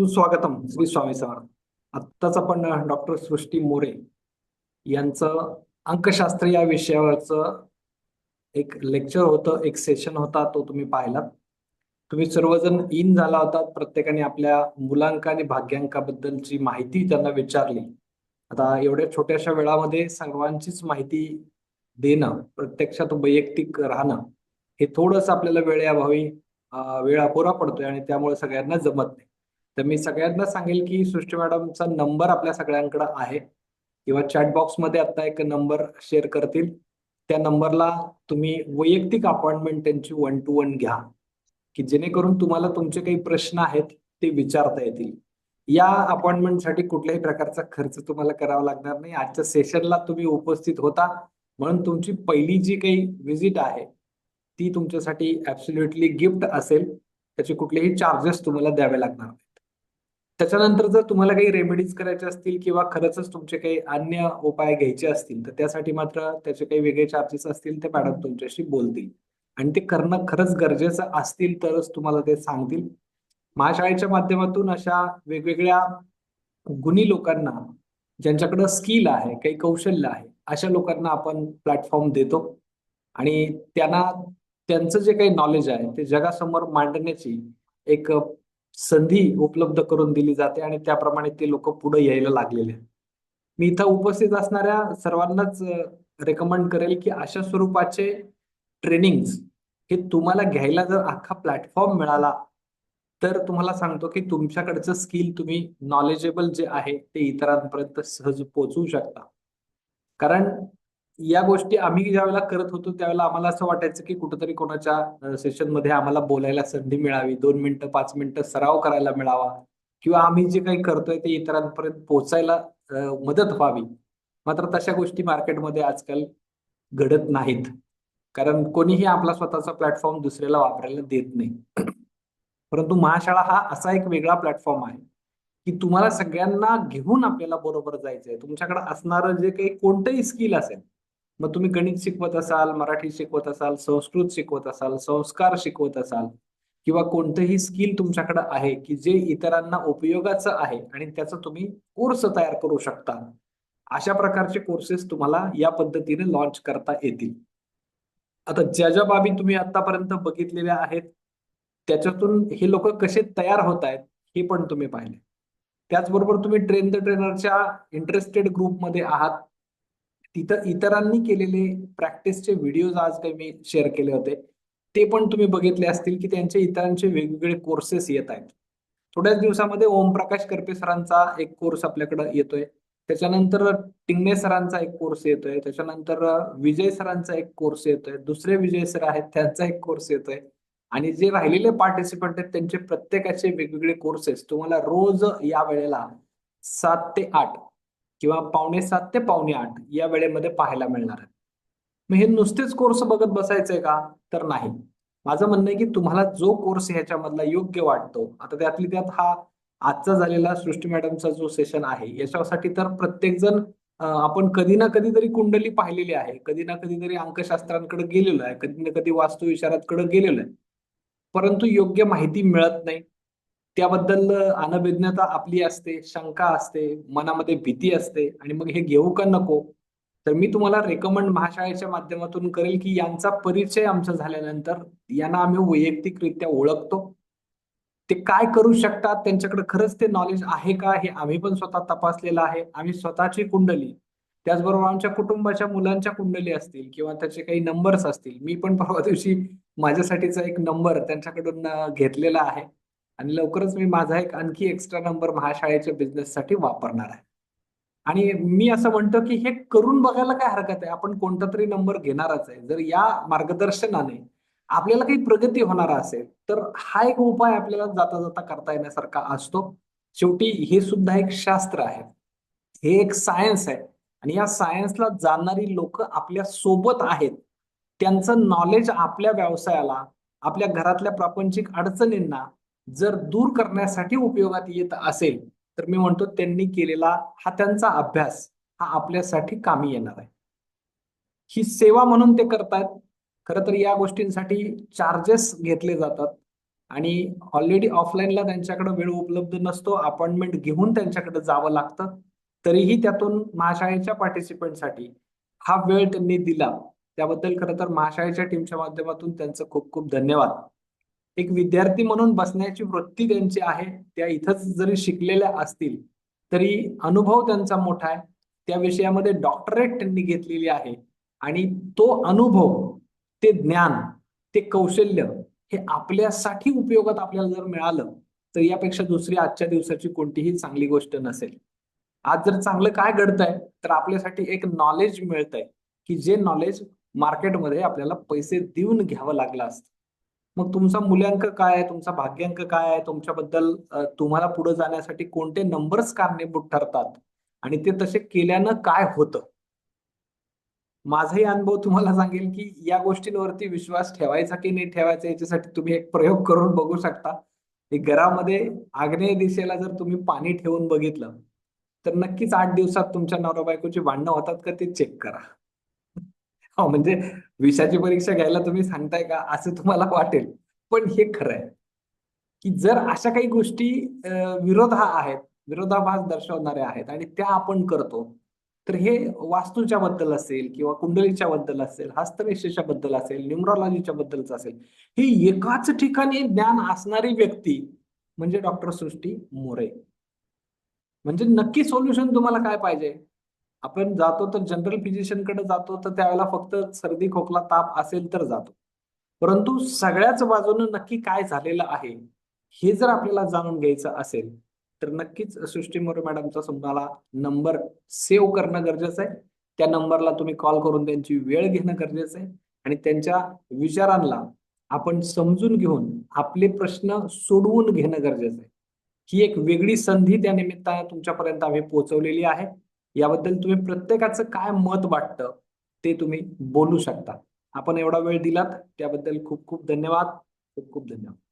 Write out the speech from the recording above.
सुस्वागतम श्री स्वामी समर्थ. आत्ताच आपण डॉक्टर सृष्टी मोरे यांचं अंकशास्त्र या विषयावरचं एक लेक्चर होतं एक सेशन होता तो तुम्ही पाहिलात. तुम्ही सर्वजण इन झाला होता प्रत्येकाने आपल्या मुलांक आणि भाग्यांकाबद्दलची माहिती त्यांना विचारली. आता एवढ्या छोट्याशा वेळामध्ये सर्वांचीच माहिती देणं प्रत्यक्षात वैयक्तिक राहणं हे थोडंसं आपल्याला वेळेअभावी वेळ अपुरा पडतोय आणि त्यामुळे सगळ्यांना जमत नाही. तर मी सगळ्यांना सांगेल की सृष्टी मॅडमचा नंबर आपल्या सगळ्यांकडे आहे. किंवा चॅट बॉक्समध्ये आता एक नंबर शेअर करतील. त्या नंबरला तुम्ही वैयक्तिक अपॉइंटमेंट त्यांची वन टू वन घ्या. की जेणेकरून तुम्हाला तुमचे काही प्रश्न आहेत ते विचारता येतील. या अपॉइंटमेंटसाठी कुठल्याही प्रकारचा खर्च तुम्हाला करावा लागणार नाही. आजच्या सेशनला तुम्ही उपस्थित होता. म्हणून तुमची पहिली जी काही व्हिजिट आहे ती तुमच्यासाठी ऍब्सोल्युटली गिफ्ट असेल. त्याचे कुठलेही चार्जेस तुम्हाला द्यावे लागणार नाही. त्याच्यानंतर जर तुम्हाला काही रेमेडीज करायचे असतील किंवा खरंच तुमचे काही अन्य उपाय घ्यायचे असतील तर त्यासाठी मात्र त्याचे काही वेगळे चार्जेस असतील ते मॅडम तुमच्याशी बोलतील. आणि ते करणं खरंच गरजेचं असतील तरच तुम्हाला ते सांगतील. महाशाळेच्या माध्यमातून अशा वेगवेगळ्या गुणी लोकांना ज्यांच्याकडं स्किल आहे काही कौशल्य आहे अशा लोकांना आपण प्लॅटफॉर्म देतो. आणि त्यांना त्यांचं जे काही नॉलेज आहे ते जगासमोर मांडण्याची एक संधी उपलब्ध करून दिली जाते आणि त्याप्रमाणे ते लोक पुढे यायला लागलेले मी इथं उपस्थित असणाऱ्या सर्वांनाच रेकमेंड करेल की अशा स्वरूपाचे ट्रेनिंग हे तुम्हाला घ्यायला जर अख्खा प्लॅटफॉर्म मिळाला तर तुम्हाला सांगतो की तुमच्याकडचं स्किल तुम्ही नॉलेजेबल जे आहे ते इतरांपर्यंत सहज पोहोचवू शकता. कारण या गोष्टी आम्ही ज्यावेळेला करत होतो त्यावेळेला आम्हाला असं वाटायचं की कुठेतरी कोणाच्या सेशनमध्ये आम्हाला बोलायला संधी मिळावी. दोन मिनिटं पाच मिनिटं सराव करायला मिळावा. किंवा आम्ही जे काही करतोय ते इतरांपर्यंत पोहोचायला मदत व्हावी. मात्र तशा गोष्टी मार्केटमध्ये आजकाल घडत नाहीत. कारण कोणीही आपला स्वतःचा प्लॅटफॉर्म दुसऱ्याला वापरायला देत नाही. परंतु महाशाळा हा असा एक वेगळा प्लॅटफॉर्म आहे की तुम्हाला सगळ्यांना घेऊन आपल्याला बरोबर जायचंय. तुमच्याकडे असणारं जे काही कोणतंही स्किल असेल मग तुम्ही गणित शिकवत असाल मराठी शिकवत असाल संस्कृत शिकवत असाल संस्कार शिकवत असाल किंवा कोणतंही स्किल तुमच्याकडे आहे की जे इतरांना उपयोगाचं आहे आणि त्याचा तुम्ही कोर्स तयार करू शकता अशा प्रकारचे कोर्सेस तुम्हाला या पद्धतीने लॉन्च करता येतील. आता ज्या ज्या बाबी तुम्ही आतापर्यंत बघितलेल्या आहेत त्याच्यातून हे लोक कसे तयार होत आहेत हे पण तुम्ही पाहिले. त्याचबरोबर तुम्ही ट्रेन द ट्रेनरच्या इंटरेस्टेड ग्रुपमध्ये आहात तिथं इतरांनी केलेले प्रॅक्टिसचे व्हिडिओज आज काही मी शेअर केले होते. ते पण तुम्ही बघितले असतील की त्यांचे इतरांचे वेगवेगळे कोर्सेस येत आहेत. थोड्याच दिवसामध्ये ओमप्रकाश करपे सरांचा एक कोर्स आपल्याकडे येतोय. त्याच्यानंतर टिंगणे सरांचा एक कोर्स येतोय. त्याच्यानंतर विजय सरांचा एक कोर्स येतोय. दुसरे विजय सर आहेत त्यांचा एक कोर्स येतोय. आणि जे राहिलेले पार्टिसिपंट आहेत त्यांचे प्रत्येकाचे वेगवेगळे कोर्सेस. तुम्हाला रोज या वेळेला सात ते आठ किंवा पावणे सात ते पावणे आठ या वेळेमध्ये पाहायला मिळणार आहे मग हे नुसतेच कोर्स बघत बसायचंय का? तर नाही. माझं म्हणणं आहे की तुम्हाला जो कोर्स ह्याच्यामधला योग्य वाटतो आता त्यातली त्यात हा आजचा झालेला सृष्टी मॅडमचा जो सेशन आहे याच्यासाठी तर प्रत्येकजण आपण कधी ना कधी तरी कुंडली पाहिलेली आहे. कधी ना कधी तरी अंकशास्त्रांकडे गेलेलो आहे. कधी ना कधी वास्तुविचारांकडे गेलेलो आहे. परंतु योग्य माहिती मिळत नाही. त्याबद्दल अनभिज्ञता आपली असते शंका असते मनामध्ये भीती असते आणि मग हे घेऊ का नको? तर मी तुम्हाला रेकमेंड महाशाळेच्या माध्यमातून करेल की यांचा परिचय आमचा झाल्यानंतर यांना आम्ही वैयक्तिकरित्या ओळखतो. ते काय करू शकतात? त्यांच्याकडे खरंच ते नॉलेज आहे का? हे आम्ही पण स्वतः तपासलेलं आहे. आम्ही स्वतःची कुंडली त्याचबरोबर आमच्या कुटुंबाच्या मुलांच्या कुंडली असतील किंवा त्याचे काही नंबर्स असतील. मी पण परवा दिवशी माझ्यासाठीचा एक नंबर त्यांच्याकडून घेतलेला आहे. आणि लवकरच मी माझा एक आणखी एक्स्ट्रा नंबर महाशाळेच्या बिझनेससाठी वापरणार आहे. आणि मी असं म्हणतो की हे करून बघायला काय हरकत आहे? आपण कोणता तरी नंबर घेणारच आहे. जर या मार्गदर्शनाने आपल्याला काही प्रगती होणार असेल तर हा एक उपाय आपल्याला जाता जाता करता येण्यासारखा असतो. शेवटी हे सुद्धा एक शास्त्र आहे. हे एक सायन्स आहे. आणि या सायन्सला जाणारी लोक आपल्यासोबत आहेत. त्यांचं नॉलेज आपल्या व्यवसायाला आपल्या घरातल्या प्रापंचिक अडचणींना जर दूर करण्यासाठी उपयोगात येत असेल तर मी म्हणतो त्यांनी केलेला हा त्यांचा अभ्यास हा आपल्यासाठी कामी येणार आहे. ही सेवा म्हणून ते करतात. खर तर या गोष्टींसाठी चार्जेस घेतले जातात. आणि ऑलरेडी ऑफलाईनला त्यांच्याकडे वेळ उपलब्ध नसतो अपॉइंटमेंट घेऊन त्यांच्याकडे जावं लागतं. तरीही त्यातून महाशाळेच्या पार्टिसिपंटसाठी हा वेळ त्यांनी दिला. त्याबद्दल खरं तर महाशाळेच्या टीमच्या माध्यमातून त्यांचं खूप खूप धन्यवाद. एक विद्यार्थी म्हणून बसण्याची वृत्ती त्यांची आहे त्या इथंच जरी शिकलेल्या असतील तरी अनुभव त्यांचा मोठा आहे. त्या विषयामध्ये डॉक्टरेट त्यांनी घेतलेली आहे. आणि तो अनुभव ते ज्ञान ते कौशल्य हे आपल्यासाठी उपयोगात आपल्याला जर मिळालं तर यापेक्षा दुसरी आजच्या दिवसाची कोणतीही चांगली गोष्ट नसेल. आज जर चांगलं काय घडतंय तर आपल्यासाठी एक नॉलेज मिळतंय की जे नॉलेज मार्केटमध्ये आपल्याला पैसे देऊन घ्यावं लागलं असतं. मग तुमचा मूल्यांक काय आहे? तुमचा भाग्यांक काय आहे? तुमच्याबद्दल तुम्हाला पुढे जाण्यासाठी कोणते नंबर्स कारणीभूत ठरतात? आणि ते तसे केल्यानं काय होतं? माझाही अनुभव तुम्हाला सांगेल की या गोष्टींवरती विश्वास ठेवायचा की नाही ठेवायचा याच्यासाठी तुम्ही एक प्रयोग करून बघू शकता. घरामध्ये आग्नेय दिशेला जर तुम्ही पाणी ठेवून बघितलं तर नक्कीच आठ दिवसात तुमच्या नवरा बायकोची भांडणं होतात का ते चेक करा. म्हणजे विषयाची परीक्षा घ्यायला तुम्ही सांगताय का? असं तुम्हाला वाटेल. पण हे खरं आहे की जर अशा काही गोष्टी विरोधा आहेत विरोधाभास दर्शवणाऱ्या आहेत आणि त्या आपण करतो तर हे वास्तूच्या बद्दल असेल किंवा कुंडलीच्या बद्दल असेल हस्तरेषेच्या बद्दल असेल न्युमरॉलॉजीच्या बद्दलच असेल ही एकाच ठिकाणी ज्ञान असणारी व्यक्ती म्हणजे डॉक्टर सृष्टी मोरे. म्हणजे नक्की सोल्युशन तुम्हाला काय पाहिजे? आपण जातो तर जनरल फिजिशियनकडे जातो तर त्यावेळेला फक्त सर्दी खोकला ताप असेल तर जातो. परंतु सगळ्याच बाजूनं नक्की काय झालेलं आहे हे जर आपल्याला जाणून घ्यायचं असेल तर नक्कीच सृष्टी मोरे मॅडमचा तुम्हाला नंबर सेव्ह करणं गरजेचं आहे. त्या नंबरला तुम्ही कॉल करून त्यांची वेळ घेणं गरजेचं आहे. आणि त्यांच्या विचारांना आपण समजून घेऊन आपले प्रश्न सोडवून घेणं गरजेचं आहे. ही एक वेगळी संधी त्या निमित्ताने तुमच्यापर्यंत आम्ही पोहोचवलेली आहे. याबद्दल तुम्ही प्रत्येकाचं काय मत वाटतं ते तुम्ही बोलू शकता. आपण एवढा वेळ दिलात त्याबद्दल खूप खूप धन्यवाद. खूप खूप धन्यवाद.